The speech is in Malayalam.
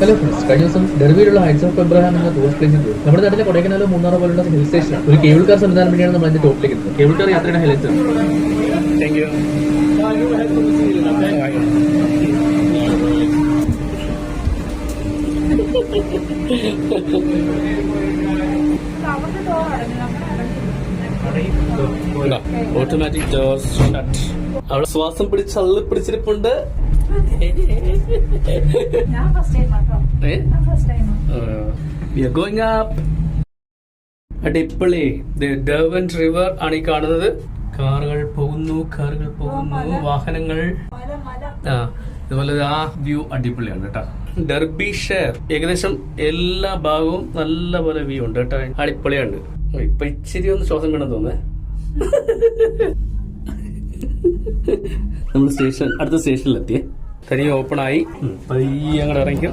ഹലോ ഫ്രണ്ട്സ് കഴിഞ്ഞ ദിവസം ഡെർബിയിലുള്ള ഹൈറ്റ്സ് ഓഫ് എബ്രഹാം എന്ന ടൂറിസ്റ്റ് പ്ലേസിൽ പോയി. നമ്മുടെ നാട്ടിലെ കൊടൈക്കനാലോ മൂന്നാറോ പോലുള്ള ഹിൽ സ്റ്റേഷനാണ് ഒരു കേബിൾ കാർ സംവിധാനം വേണ്ടിയാണ് നമ്മൾ അതിന്റെ ടോപ്പിലേക്ക് എത്തുന്നത്. കേബിൾ കാർ യാത്രയുടെ ഹൈലൈറ്റ്. ഓട്ടോമാറ്റിക് ഡോർ ഷട്ട് അവിടെ ശ്വാസം പിടിച്ച് അള്ളി പിടിച്ചിരിപ്പുണ്ട്. ഞാൻ ഫസ്റ്റ് ടൈം ആട്ടോ ഏ? ഞാൻ first time we are going up അടിപൊളി ഡേവൻ റിവർ ആണ് ഈ കാണുന്നത്. കാറുകൾ പോകുന്നു കാറുകൾ പോകുന്നു വാഹനങ്ങൾ. ആ ഇതുപോലെ ആ വ്യൂ അടിപൊളിയാണ് കേട്ടോ. ഡെർബി ഷെയർ ഏകദേശം എല്ലാ ഭാഗവും നല്ല പോലെ വ്യൂ ഉണ്ട് കേട്ടോ. അടിപൊളിയാണ്. ഇപ്പൊ ഇച്ചിരി ഒന്ന് ശ്വാസം കിടന്നു തോന്നേ നമ്മൾ സ്റ്റേഷൻ അടുത്ത സ്റ്റേഷനിലെത്തിയേ. തനിയെ ആയി. ഉം, അങ്ങോട്ട് ഇറങ്ങിക്കും.